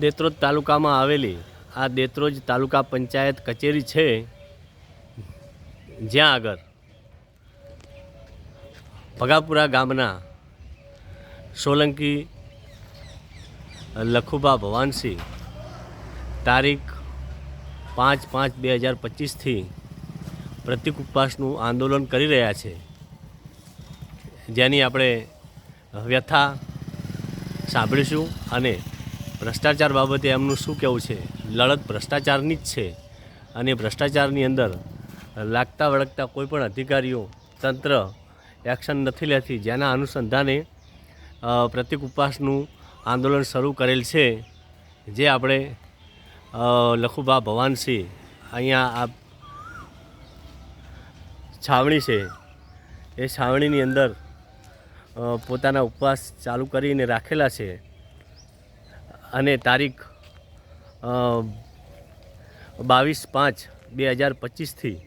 દેત્રોજ તાલુકામાં આવેલી. આ દેત્રોજ તાલુકા પંચાયત કચેરી છે. જ્યાં આગળ ભગાપુરા ગામના સોલંકી લખુબા ભવાનસિંહ તારીખ પાંચ પાંચ બે હજાર પચીસથી પ્રતિક ઉપવાસનું આંદોલન કરી રહ્યા છે. જેની આપણે વ્યથા સાંભળીશું અને ભ્રષ્ટાચાર બાબતે એમનું શું કહેવું છે? લડત ભ્રષ્ટાચારની જ છે. અને ભ્રષ્ટાચારની અંદર લાગતા વળગતા કોઈપણ અધિકારીઓ, તંત્ર એક્શન નથી લેતી, જેના અનુસંધાને પ્રતિક ઉપવાસનું આંદોલન શરૂ કરેલ છે, જે આપણે લખુભા ભવાનસિંહ અહીંયા આ છાવણી છે. એ છાવણીની અંદર પોતાના ઉપવાસ ચાલુ કરીને રાખેલા છે. અને તારીખ બાવીસ પાંચ બે હજાર પચીસથી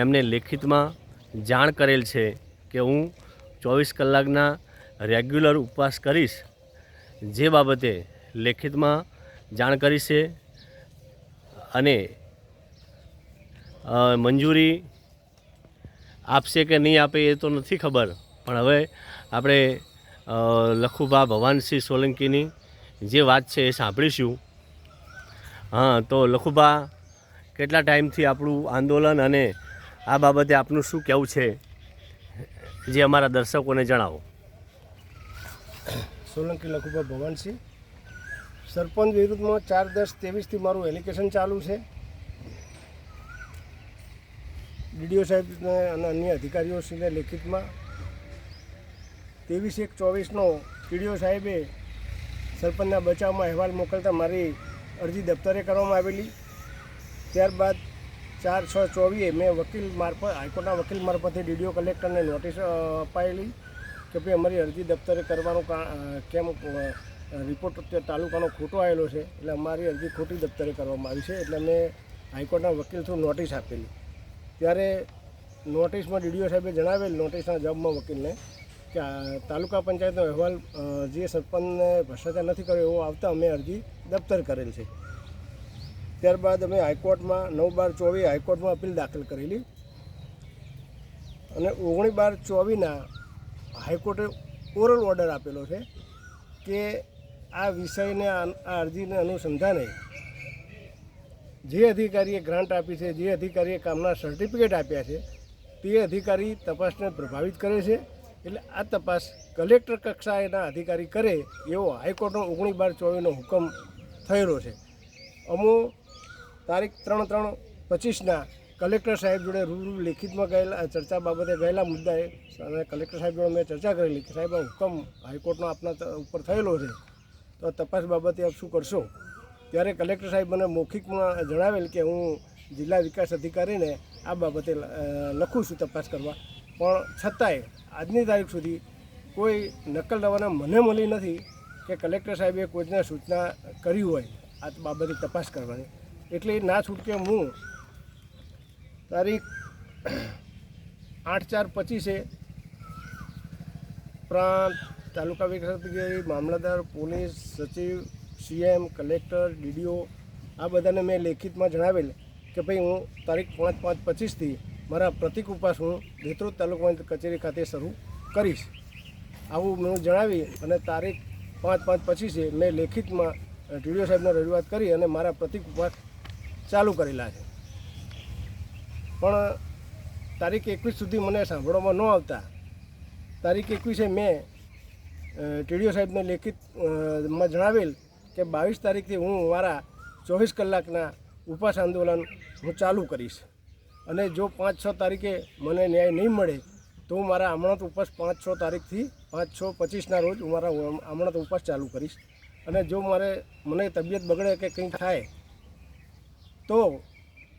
એમને લેખિતમાં જાણ કરેલ છે કે હું ચોવીસ કલાકના રેગ્યુલર ઉપવાસ કરીશ, જે બાબતે લેખિતમાં જાણ કરી છે. અને મંજૂરી આપશે કે નહીં આપે એ તો નથી ખબર, પણ હવે આપણે લખુભા ભવાનસિંહ સોલંકીની જે વાત છે એ સાંભળીશું. હા, તો લખુભા, કેટલા ટાઈમથી આપણું આંદોલન અને આ બાબતે આપનું શું કહેવું છે? જે અમારા દર્શકોને જણાવો. સોલંકી લખુભા ભવાનસિંહ. સરપંચ વિરુદ્ધમાં ચાર દસ ત્રેવીસથી મારું એલિગેશન ચાલુ છે. ડીડીઓ સાહેબને અને અન્ય અધિકારીઓશ્રીને લેખિતમાં. ત્રેવીસ એક ચોવીસનો ડીડીઓ સાહેબે સરપંચના બચાવમાં અહેવાલ મોકલતા મારી અરજી દફતરે કરવામાં આવેલી. ત્યારબાદ ચાર છ ચોવીએ મેં વકીલ મારફત, હાઈકોર્ટના વકીલ મારફતે ડીડીઓ કલેક્ટરને નોટિસ અપાયેલી કે ભાઈ અમારી અરજી દફતરે કરવાનું કેમ રિપોર્ટ તાલુકાનો ખોટો આવેલો છે, એટલે અમારી અરજી ખોટી દફતરે કરવામાં આવી છે, એટલે મેં હાઈકોર્ટના વકીલ થ્રુ નોટિસ આપેલી. ત્યારે નોટિસમાં ડીડીઓ સાહેબે જણાવેલ નોટિસના જવાબમાં વકીલને કે તાલુકા પંચાયતનો અહેવાલ જે સરપંચને ભ્રષ્ટાચાર નથી કર્યો એવો આવતા અમે અરજી દફતર કરેલ છે. ત્યારબાદ અમે હાઈકોર્ટમાં નવ બાર ચોવીસ હાઈકોર્ટમાં અપીલ દાખલ કરેલી. અને ઓગણીસ બાર ચોવીસના હાઈકોર્ટે ઓરલ ઓર્ડર આપેલો છે કે આ વિષયને આ અરજીને અનુસંધાને જે અધિકારીએ ગ્રાન્ટ આપી છે, જે અધિકારીએ કામના સર્ટિફિકેટ આપ્યા છે, તે અધિકારી તપાસને પ્રભાવિત કરે છે. એટલે આ તપાસ કલેક્ટર કક્ષાએના અધિકારી કરે એવો હાઈકોર્ટનો ઓગણીસ બાર ચોવીસનો હુકમ થયેલો છે. અમો તારીખ ત્રણ ત્રણ પચીસના કલેક્ટર સાહેબ જોડે રૂબરૂ લેખિતમાં ગયેલા ચર્ચા બાબતે ગયેલા મુદ્દાએ અને કલેક્ટર સાહેબ જોડે મેં ચર્ચા કરેલી કે સાહેબ આ હુકમ હાઈકોર્ટનો આપના ઉપર થયેલો છે. તો તપાસ બાબતે આપ શું કરશો? ત્યારે કલેક્ટર સાહેબ મને મૌખિકમાં જણાવેલ કે હું જિલ્લા વિકાસ અધિકારીને આ બાબતે લખું છું તપાસ કરવા. પણ છતાંય આજની તારીખ સુધી કોઈ નકલ દવાના મને મળી નથી કે કલેક્ટર સાહેબે કોઈને સૂચના કરી હોય આ બાબતે તપાસ કરવાની. એટલે ના છૂટકે હું તારીખ આઠ ચાર પચીસે પ્રાંત તાલુકા વિકાસ અધિકારી, મામલતદાર, પોલીસ સચિવ, સીએમ, કલેક્ટર, ડીડીઓ આ બધાને મેં લેખિતમાં જણાવેલ કે ભાઈ હું તારીખ પાંચ પાંચ પચીસથી મારા પ્રતિક ઉપવાસ હું દેત્રોદ તાલુકા કચેરી ખાતે શરૂ કરીશ. આવું મેં જણાવી અને તારીખ પાંચ પાંચ પચીસે મેં લેખિતમાં ડીડીઓ સાહેબને રજૂઆત કરી અને મારા પ્રતિક ઉપવાસ ચાલુ કરેલા છે. પણ, તારીખ એકવીસ સુધી મને સાંભળવામાં ન આવતા. તારીખ એકવીસે મેં ટીડીઓ સાહેબને લેખિતમાં જણાવેલ કે બાવીસ તારીખથી હું મારા ચોવીસ કલાકના ઉપવાસ આંદોલન હું ચાલુ કરીશ. અને જો પાંચ છ તારીખે મને ન્યાય નહીં મળે, તો હું મારા આમણત ઉપવાસ પાંચ છ તારીખથી પાંચ છ પચીસના રોજ હું મારા આમણત ઉપવાસ ચાલુ કરીશ. અને જો મારે મને તબિયત બગડે કે કંઈ થાય, તો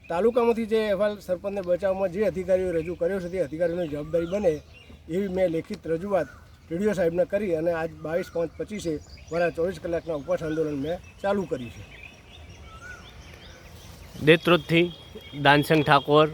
તાલુકામાંથી જે અહેવાલ સરપંચને બચાવમાં જે અધિકારીઓ રજૂ કર્યો છે, તે અધિકારીઓની જવાબદારી બને એવી મેં લેખિત રજૂઆત ટીડીઓ સાહેબને કરી અને આજ બાવીસ પાંચ પચીસે મારા ચોવીસ કલાકના ઉપવાસ આંદોલન મેં ચાલુ કર્યું છે. દેત્રોજથી દાનસંગ ઠાકોર